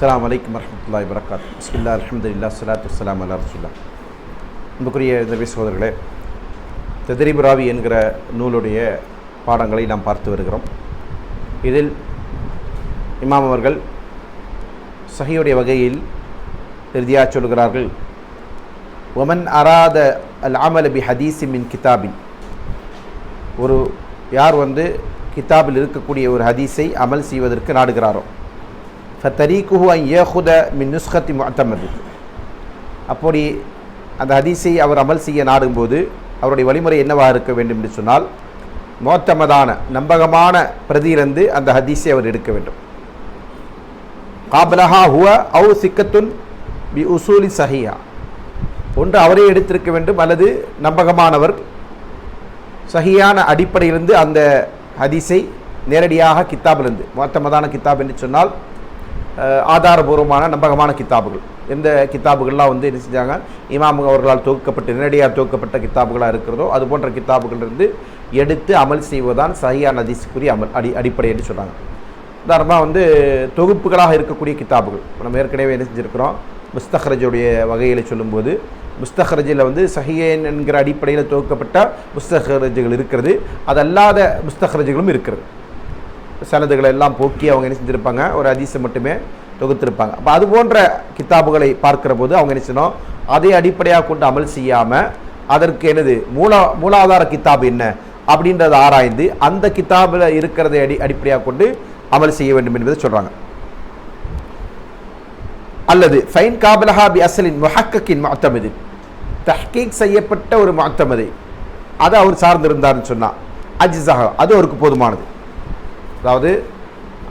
அஸ்லாம் வலைக்கம் வரமத்துல்லாய் வரகாத் பிஸ்மில்லா அலமதுல்லா சலாத்து வஸ்ஸலாம் அல்லா ரசுல்லா அன்புக்குரிய நபி சோதர்களே தத்ரீப் ராவி என்கிற நூலுடைய பாடங்களை நாம் பார்த்து வருகிறோம். இதில் இமாம் அவர்கள் சஹியுடைய வகையில் இறுதியாக சொல்கிறார்கள் ஒமன் அராத அல் அமல் பி ஹதீசி மின் கிதாபின். ஒரு யார் வந்து கிதாபில் இருக்கக்கூடிய ஒரு ஹதீஸை அமல் செய்வதற்கு நாடுகிறாரோ? ஃபத்தரீக்குஹு அன் ஏஹுத மின் நுஸ்கத்தி முத்தமது அப்படி அந்த ஹதீஸை அவர் அமல் செய்ய நாடும்போது அவருடைய வழிமுறை என்னவாக இருக்க வேண்டும் என்று சொன்னால் மோத்தமதான நம்பகமான பிரதியிலிருந்து அந்த ஹதீஸை அவர் எடுக்க வேண்டும். காபலஹா ஹுவ அவு சிக்கத்துன் பி உசூலி சஹியா ஒன்று அவரே எடுத்திருக்க வேண்டும் அல்லது நம்பகமானவர். சஹியான அடிப்படையிலிருந்து அந்த ஹதீஸை நேரடியாக கித்தாபிலிருந்து மொத்தமதான கித்தாப் என்று சொன்னால் ஆதாரபூர்வமான நம்பகமான கித்தாபுகள். எந்த கித்தாபுகள்லாம் வந்து என்ன செஞ்சாங்க? இமாம் அவர்களால் தொகுக்கப்பட்டு நேரடியாக தொகுக்கப்பட்ட கித்தாபுகளாக இருக்கிறதோ அது போன்ற கித்தாபுகளிலிருந்து எடுத்து அமல் செய்வதுதான் சரியான நதிசுக்குரிய அமல் அடி அடிப்படை என்று சொல்கிறாங்க உதாரணமாக வந்து தொகுப்புகளாக இருக்கக்கூடிய கித்தாபுகள். நம்ம ஏற்கனவே என்ன செஞ்சுருக்கிறோம்? முஸ்தஹரஜுடைய வகையில் சொல்லும்போது முஸ்தஹரஜில் வந்து சஹியன் என்கிற அடிப்படையில் துவக்கப்பட்ட முஸ்தஹரஜுகள் இருக்கிறது. அதல்லாத முஸ்தஹரஜுகளும் இருக்கிறது. சனதுகளை எல்லாம் போக்கி அவங்க என்ன செஞ்சுருப்பாங்க? ஒரு அதிசை மட்டுமே தொகுத்திருப்பாங்க. அப்போ அது போன்ற கித்தாபுகளை பார்க்கிற போது அவங்க என்ன செய்யணும்? அதை அடிப்படையாக கொண்டு அமல் செய்யாமல் அதற்கு என்னது? மூல மூலாதார கித்தாப் என்ன? அப்படின்றத ஆராய்ந்து அந்த கித்தாபில் இருக்கிறதை அடி அடிப்படையாக கொண்டு அமல் செய்ய வேண்டும் என்பதை சொல்கிறாங்க அல்லது ஃபைன் காபலஹா பி அசலின் முஹக்கக்கின் முஅத்தமது. தஹ்கீக் செய்யப்பட்ட ஒரு மத்தமதி அதை அவர் சார்ந்திருந்தார்னு சொன்னால் அஜிசாக அது அவருக்கு போதுமானது. அதாவது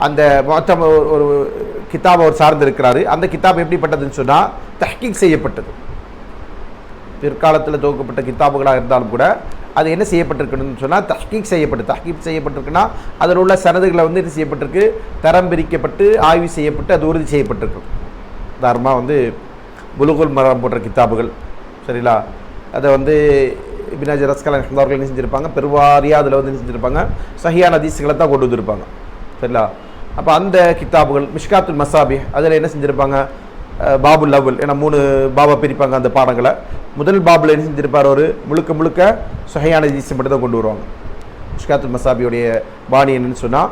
அந்த மொத்தம் ஒரு கிதாப் அவர் சார்ந்திருக்கிறாரு. அந்த கிதாப் எப்படிப்பட்டதுன்னு சொன்னால் தஹ்கீக் செய்யப்பட்டது. பிற்காலத்தில் துவக்கப்பட்ட கித்தாபுகளாக இருந்தாலும் கூட அது என்ன செய்யப்பட்டிருக்குன்னு சொன்னால் தஹ்கீக் செய்யப்பட்டு தஹ்கீக் செய்யப்பட்டிருக்குன்னா அதில் உள்ள சனதுகளை வந்து என்ன செய்யப்பட்டிருக்கு? தரம் பிரிக்கப்பட்டு ஆய்வு செய்யப்பட்டு அது உறுதி செய்யப்பட்டிருக்கு. உதாரணமாக வந்து புலுகுல் மரம் போன்ற கித்தாபுகள் சரிங்களா? அதை வந்து இபினாஜ் ரஸ்கல் அவர்கள் என்ன செஞ்சுருப்பாங்க? பெருவாரியாக அதில் வந்து என்ன செஞ்சுருப்பாங்க? சஹியான ஹதீஸ்களை தான் கொண்டு வந்திருப்பாங்க. சரிங்களா? அப்போ அந்த கித்தாபுகள் மிஷ்காத்துல் மசாபி அதில் என்ன செஞ்சுருப்பாங்க? பாபு பாபுல் லவல் ஏன்னா மூணு பாபா பிரிப்பாங்க அந்த பாடங்களை. முதல் பாபுல என்ன செஞ்சுருப்பார் ஒரு முழுக்க முழுக்க சுகையான ஜீசம் மட்டும் தான் கொண்டு வருவாங்க. மிஷ்காத்துல் மசாபியுடைய பாணி என்னன்னு சொன்னால்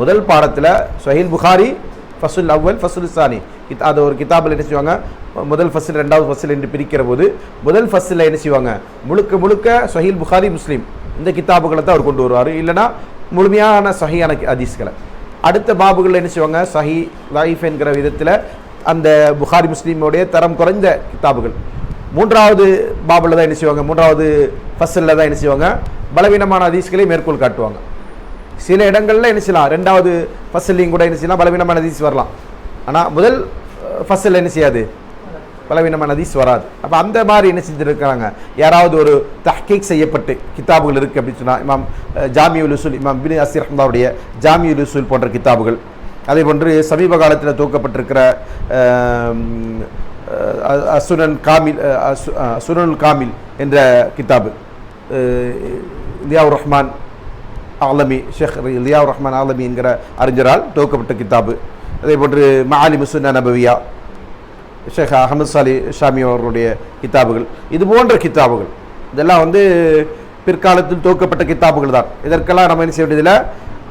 முதல் பாடத்தில் சஹீல் புகாரி ஃபசுல் அவ்வல் ஃபசுல் சானி. கித் அது ஒரு கிதாபில் என்ன செய்வாங்க? முதல் ஃபஸ்ல் ரெண்டாவது ஃபஸ்ல் என்று பிரிக்கிற போது முதல் ஃபஸ்லில் என்ன செய்வாங்க? முழுக்க முழுக்க சஹீல் புகாரி முஸ்லீம். இந்த கித்தாபுகளை தான் அவர் கொண்டு வருவார். இல்லைன்னா முழுமையான சஹியான ஹதீஸ்களை. அடுத்த பாபுகளில் என்ன செய்வாங்க? சஹி லைஃப் என்கிற விதத்தில் அந்த புகாரி முஸ்லீமுடைய தரம் குறைந்த கிதாபுகள். மூன்றாவது பாபில் தான் என்ன செய்வாங்க? மூன்றாவது ஃபஸ்லில் தான் என்ன செய்வாங்க? பலவீனமான ஹதீஸ்களை மேற்கோள் காட்டுவாங்க. சில இடங்களில் என்ன செய்யலாம்? ரெண்டாவது ஃபஸ்ட்லையும் கூட என்ன செய்யலாம்? பலவீனமான அதிசி வரலாம். ஆனால் முதல் ஃபஸ்ட்டில் என்ன செய்யாது? பலவீனமான ஹதீஸ் வராது. அப்போ அந்த மாதிரி என்ன செஞ்சுருக்கிறாங்க யாராவது ஒரு தஹ்கீக் செய்யப்பட்டு கித்தாபுகள் இருக்குது அப்படின்னு சொன்னால் இமாம் அஹ், ஜாமியுல் உசூல் இமாம் பின் அசீர் ரஹ்மாவுடைய ஜாமியுல் உசூல் போன்ற கிதாபுகள். அதே போன்று சமீப காலத்தில் துவக்கப்பட்டிருக்கிற அசுரன் அசுனன் காமில் அஹ், காமில் என்ற கித்தாபு லியாவுர் ரஹ்மான் ஆலமி ஷேக் லியாவுர் ரஹ்மான் ஆலமி என்கிற அறிஞரால் துவக்கப்பட்ட கிதாபு. அதே போன்று மஹாலி முசுன்னா நபவியா ஷேக் அகமது சாலி ஷாமி அவர்களுடைய கித்தாபுகள். இது போன்ற கித்தாபுகள். இதெல்லாம் வந்து பிற்காலத்தில் துவக்கப்பட்ட கித்தாபுகள் தான். இதற்கெல்லாம் நம்ம என்ன செய்ய வேண்டியதில்லை?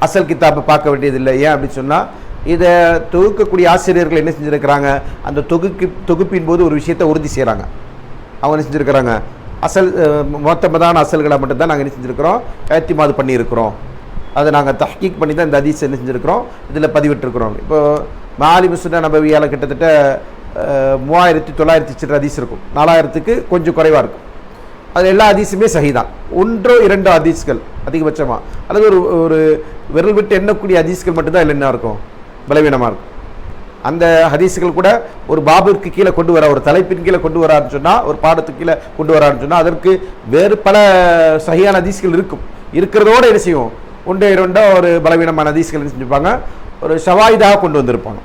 அசல் கித்தாப்பை பார்க்க வேண்டியதில்லை. ஏன் அப்படின்னு சொன்னால் இதை தொகுக்கக்கூடிய ஆசிரியர்கள் என்ன செஞ்சுருக்கிறாங்க? அந்த தொகுக்கு தொகுப்பின் போது ஒரு விஷயத்தை உறுதி செய்கிறாங்க அவங்க என்ன செஞ்சுருக்கிறாங்க? அசல் மொத்தமதான அசல்களை மட்டும்தான் நாங்கள் என்ன செஞ்சுருக்கிறோம்? ஏத்திமாது பண்ணியிருக்கிறோம். அதை நாங்கள் தஹ்கீக் பண்ணி தான் இந்த அதிசயம் என்ன செஞ்சுருக்கிறோம்? இதில் பதிவிட்டிருக்கிறோம். இப்போ மாலி நம்ம நபவியால் கிட்டத்தட்ட மூவாயிரத்தி தொள்ளாயிரத்தி சில்லற அதிஸ் இருக்கும். நாலாயிரத்துக்கு கொஞ்சம் குறைவாக இருக்கும். அது எல்லா ஹதீஸுமே சஹிதான். ஒன்றோ இரண்டோ அதிஸ்கள் அதிகபட்சமாக அல்லது ஒரு ஒரு விரல் விட்டு எண்ணக்கூடிய அதிஸ்கள் மட்டும்தான் இல்லை என்ன இருக்கும்? பலவீனமாக இருக்கும். அந்த ஹதீஸுகள் கூட ஒரு பாபுக்கு கீழே கொண்டு வர ஒரு தலைப்பின் கீழே கொண்டு வரான்னு சொன்னால் ஒரு பாடத்துக்கு கீழே கொண்டு வரான்னு சொன்னால் அதற்கு வேறு பல சகியான ஹதீஸ்கள் இருக்கும். இருக்கிறதோட என்ன செய்யும்? ஒன்றே இரண்டோ ஒரு பலவீனமான ஹதீஸ்கள் என்ன செஞ்சுப்பாங்க ஒரு ஷவாயிதாக கொண்டு வந்திருப்பாங்க.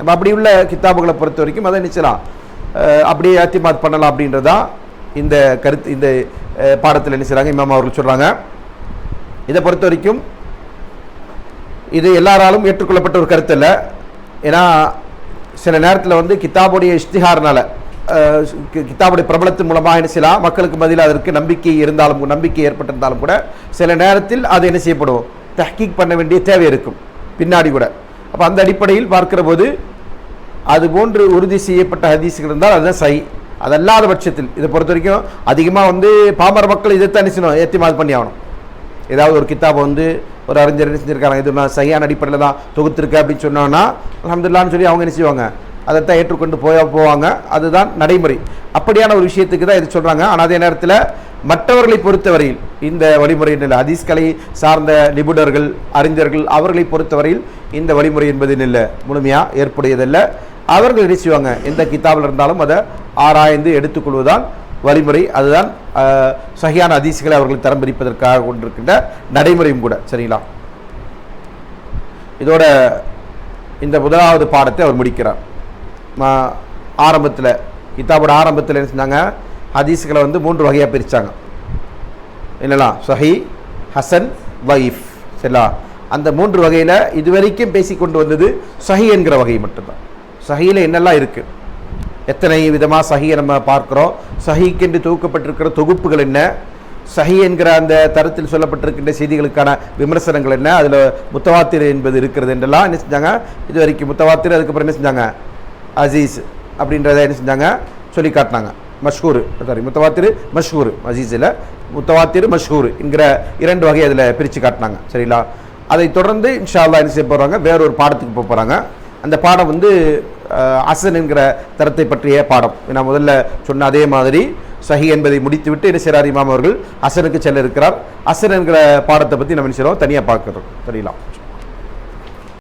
நம்ம அப்படி உள்ள கித்தாபுகளை பொறுத்த வரைக்கும் அதை நிச்சலாம் அப்படியே ஏத்திமாத் பண்ணலாம் அப்படின்றதா இந்த கருத்து இந்த பாடத்தில் என்ன செய்கிறாங்க இமாம் அவர்கள் சொல்கிறாங்க இதை பொறுத்த வரைக்கும் இது எல்லாராலும் ஏற்றுக்கொள்ளப்பட்ட ஒரு கருத்து இல்லை ஏன்னா சில நேரத்தில் வந்து கித்தாபுடைய இஷ்திகாரனால் கித்தாபுடைய பிரபலத்தின் மூலமாக என்ன செய்யலாம்? மக்களுக்கு பதில் அதற்கு நம்பிக்கை இருந்தாலும் நம்பிக்கை ஏற்பட்டிருந்தாலும் கூட சில நேரத்தில் அது என்ன செய்யப்படும்? தஹ்கீக் பண்ண வேண்டிய தேவை இருக்கும். பின்னாடி கூட. அப்போ அந்த அடிப்படையில் பார்க்கிற போது அது போன்று உறுதி செய்யப்பட்ட ஹதீஸ்கள் இருந்தால் அதுதான் சை அதல்லாத பட்சத்தில் இதை பொறுத்த வரைக்கும் அதிகமாக வந்து பாமர மக்கள் இதைத்தான் என்ன செய்யணும்? ஏத்திமாது பண்ணி ஆகணும். ஏதாவது ஒரு கித்தாபை வந்து ஒரு அறிஞர் என்ன இது நான் சரியான அடிப்படையில் தான் தொகுத்துருக்கு அப்படின்னு சொன்னோன்னா அலமதுல்லான்னு சொல்லி அவங்க என்ன செய்வாங்க? அதைத்தான் ஏற்றுக்கொண்டு போய் போவாங்க. அதுதான் நடைமுறை. அப்படியான ஒரு விஷயத்துக்கு தான் இது சொல்கிறாங்க ஆனால் அதே நேரத்தில் மற்றவர்களை பொறுத்தவரையில் இந்த வழிமுறை இல்லை அதிஸ்கலை சார்ந்த நிபுணர்கள் அறிஞர்கள் அவர்களை பொறுத்தவரையில் இந்த வழிமுறை என்பது இல்லை. முழுமையாக ஏற்புடையதல்ல. அவர்கள் என்ன செய்வாங்க? எந்த கித்தாபில் இருந்தாலும் அதை ஆராய்ந்து எடுத்துக்கொள்வதுதான் வழிமுறை. அதுதான் சகியான அதிசிகளை அவர்கள் தரம் பிரிப்பதற்காக கொண்டிருக்கின்ற நடைமுறையும் கூட. சரிங்களா? இதோட இந்த முதலாவது பாடத்தை அவர் முடிக்கிறார். ஆரம்பத்தில் கித்தாபோட ஆரம்பத்தில் என்ன செஞ்சாங்க? ஹதீஸ்களை வந்து மூன்று வகையாக பிரித்தாங்க என்னலா சஹி ஹசன் வைஃப் சரிங்களா? அந்த மூன்று வகையில் இதுவரைக்கும் பேசிக்கொண்டு வந்தது சஹி என்கிற வகை மட்டும்தான். சஹியில் என்னெல்லாம் இருக்குது எத்தனை விதமாக சஹியை நம்ம பார்க்குறோம்? சஹிக்கென்று தொகுக்கப்பட்டிருக்கிற தொகுப்புகள் என்ன? சஹி என்கிற அந்த தரத்தில் சொல்லப்பட்டிருக்கின்ற செய்திகளுக்கான விமர்சனங்கள் என்ன? அதில் முத்தவாத்திர் என்பது இருக்கிறது என்றெல்லாம் என்ன செஞ்சாங்க? இது வரைக்கும் முத்தவாத்திர் அதுக்கப்புறம் என்ன செஞ்சாங்க? அசீஸ் அப்படின்றத என்ன செஞ்சாங்க? சொல்லி காட்டினாங்க. மஷ்ஹூரு சாரி முத்தவாத்திர் மஷ்ஹூர். அசீஸில் முத்தவாத்திர் மஷ்ஹூர் என்கிற இரண்டு வகை அதில் பிரித்து காட்டினாங்க. சரிங்களா? அதை தொடர்ந்து இன்ஷா அல்லாஹ் என்ன செய்ய போகிறாங்க வேறொரு பாடத்துக்கு போக போகிறாங்க அந்த பாடம் வந்து அசன் என்கிற தரத்தை பற்றிய பாடம். நான் முதல்ல சொன்ன அதே மாதிரி சஹி என்பதை முடித்துவிட்டு என்ன செய்கிறார் இமாம் அவர்கள்? அசனுக்கு செல்ல இருக்கிறார். அசன் என்கிற பாடத்தை பற்றி நம்ம என்ன செய்கிறோம் தனியாக பார்க்குறோம். தெரியலாம்